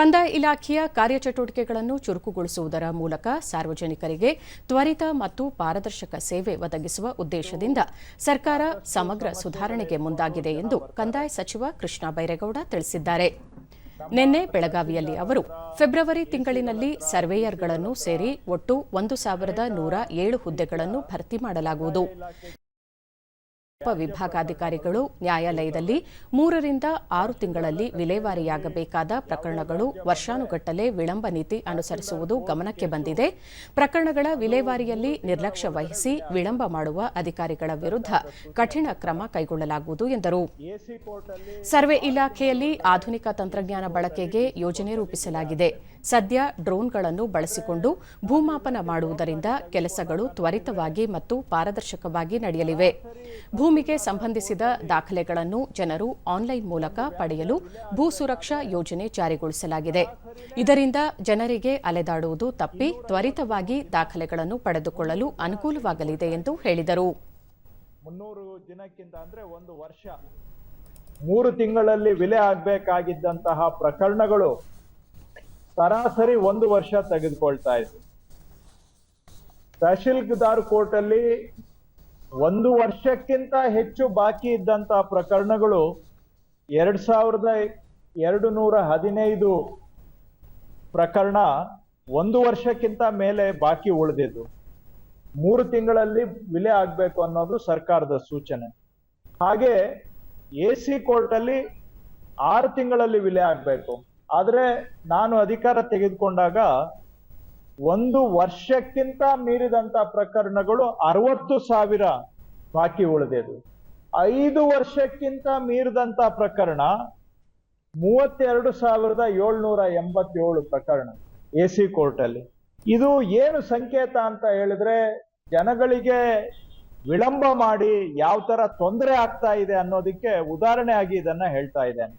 ಕಂದಾಯ ಇಲಾಖೆಯ ಕಾರ್ಯಚಟುವಟಿಕೆಗಳನ್ನು ಚುರುಕುಗೊಳಿಸುವುದರ ಮೂಲಕ ಸಾರ್ವಜನಿಕರಿಗೆ ತ್ವರಿತ ಮತ್ತು ಪಾರದರ್ಶಕ ಸೇವೆ ಒದಗಿಸುವ ಉದ್ದೇಶದಿಂದ ಸರ್ಕಾರ ಸಮಗ್ರ ಸುಧಾರಣೆಗೆ ಮುಂದಾಗಿದೆ ಎಂದು ಕಂದಾಯ ಸಚಿವ ಕೃಷ್ಣ ಬೈರೇಗೌಡ ತಿಳಿಸಿದ್ದಾರೆ. ನಿನ್ನೆ ಬೆಳಗಾವಿಯಲ್ಲಿ ಅವರು ಫೆಬ್ರವರಿ ತಿಂಗಳಿನಲ್ಲಿ ಸರ್ವೇಯರ್ಗಳನ್ನು ಸೇರಿ ಒಟ್ಟು ಒಂದು ಸಾವಿರದ ನೂರ ಏಳು ಹುದ್ದೆಗಳನ್ನು ಭರ್ತಿ ಮಾಡಲಾಗುವುದು. ವಿಭಾಗಾಧಿಕಾರಿಗಳು ನ್ಯಾಯಾಲಯದಲ್ಲಿ ಮೂರರಿಂದ ಆರು ತಿಂಗಳಲ್ಲಿ ವಿಲೇವಾರಿಯಾಗಬೇಕಾದ ಪ್ರಕರಣಗಳು ವರ್ಷಾನುಗಟ್ಟಲೆ ವಿಳಂಬ ನೀತಿ ಅನುಸರಿಸುವುದು ಗಮನಕ್ಕೆ ಬಂದಿದೆ. ಪ್ರಕರಣಗಳ ವಿಲೇವಾರಿಯಲ್ಲಿ ನಿರ್ಲಕ್ಷ್ಯ ವಹಿಸಿ ವಿಳಂಬ ಮಾಡುವ ಅಧಿಕಾರಿಗಳ ವಿರುದ್ಧ ಕಠಿಣ ಕ್ರಮ ಕೈಗೊಳ್ಳಲಾಗುವುದು ಎಂದರು. ಸರ್ವೆ ಇಲಾಖೆಯಲ್ಲಿ ಆಧುನಿಕ ತಂತ್ರಜ್ಞಾನ ಬಳಕೆಗೆ ಯೋಜನೆ ರೂಪಿಸಲಾಗಿದೆ. ಸದ್ಯ ಡ್ರೋನ್ಗಳನ್ನು ಬಳಸಿಕೊಂಡು ಭೂಮಾಪನ ಮಾಡುವುದರಿಂದ ಕೆಲಸಗಳು ತ್ವರಿತವಾಗಿ ಮತ್ತು ಪಾರದರ್ಶಕವಾಗಿ ನಡೆಯಲಿವೆ. ಭೂಮಿಗೆ ಸಂಬಂಧಿಸಿದ ದಾಖಲೆಗಳನ್ನು ಜನರು ಆನ್ಲೈನ್ ಮೂಲಕ ಪಡೆಯಲು ಭೂ ಸುರಕ್ಷಾ ಯೋಜನೆ ಜಾರಿಗೊಳಿಸಲಾಗಿದೆ. ಇದರಿಂದ ಜನರಿಗೆ ಅಲೆದಾಡುವುದು ತಪ್ಪಿ ತ್ವರಿತವಾಗಿ ದಾಖಲೆಗಳನ್ನು ಪಡೆದುಕೊಳ್ಳಲು ಅನುಕೂಲವಾಗಲಿದೆ ಎಂದು ಹೇಳಿದರು. ಮುನ್ನೂರು ದಿನಕ್ಕಿಂತ ಅಂದ್ರೆ ಒಂದು ವರ್ಷ. ಮೂರು ತಿಂಗಳಲ್ಲಿ ವಿಲೆ ಆಗಬೇಕಾಗಿದ್ದಂತಹ ಪ್ರಕರಣಗಳು ಸರಾಸರಿ ಒಂದು ವರ್ಷ ತೆಗೆದುಕೊಳ್ತಾ ಇದೆ ತಹಶೀಲ್ದಾರ್ ಕೋರ್ಟ್ ಅಲ್ಲಿ ಒಂದು ವರ್ಷಕ್ಕಿಂತ ಹೆಚ್ಚು ಬಾಕಿ ಇದ್ದಂತಹ ಪ್ರಕರಣಗಳು ಎರಡ್ ಸಾವಿರದ ಎರಡು ನೂರ ಹದಿನೈದು ಪ್ರಕರಣ ಒಂದು ವರ್ಷಕ್ಕಿಂತ ಮೇಲೆ ಬಾಕಿ ಉಳಿದಿದ್ದು. ಮೂರು ತಿಂಗಳಲ್ಲಿ ವಿಲೆ ಆಗಬೇಕು ಅನ್ನೋದು ಸರ್ಕಾರದ ಸೂಚನೆ. ಹಾಗೆ ಎ ಸಿ ಕೋರ್ಟಲ್ಲಿ ಆರು ತಿಂಗಳಲ್ಲಿ ವಿಲೆ ಆಗಬೇಕು. ಆದರೆ ನಾನು ಅಧಿಕಾರ ತೆಗೆದುಕೊಂಡಾಗ ಒಂದು ವರ್ಷಕ್ಕಿಂತ ಮೀರಿದಂತ ಪ್ರಕರಣಗಳು ಅರವತ್ತು ಸಾವಿರ ಬಾಕಿ ಉಳಿದಿದ್ದು ಐದು ವರ್ಷಕ್ಕಿಂತ ಮೀರಿದಂತ ಪ್ರಕರಣ ಮೂವತ್ತೆರಡು ಸಾವಿರದ ಏಳ್ನೂರ ಎಂಬತ್ತೇಳು ಪ್ರಕರಣ ಎ ಸಿ ಕೋರ್ಟಲ್ಲಿ. ಇದು ಏನು ಸಂಕೇತ ಅಂತ ಹೇಳಿದ್ರೆ ಜನಗಳಿಗೆ ವಿಳಂಬ ಮಾಡಿ ಯಾವ ತರ ತೊಂದರೆ ಆಗ್ತಾ ಇದೆ ಅನ್ನೋದಕ್ಕೆ ಉದಾಹರಣೆ ಆಗಿ ಇದನ್ನ ಹೇಳ್ತಾ ಇದ್ದೇನೆ.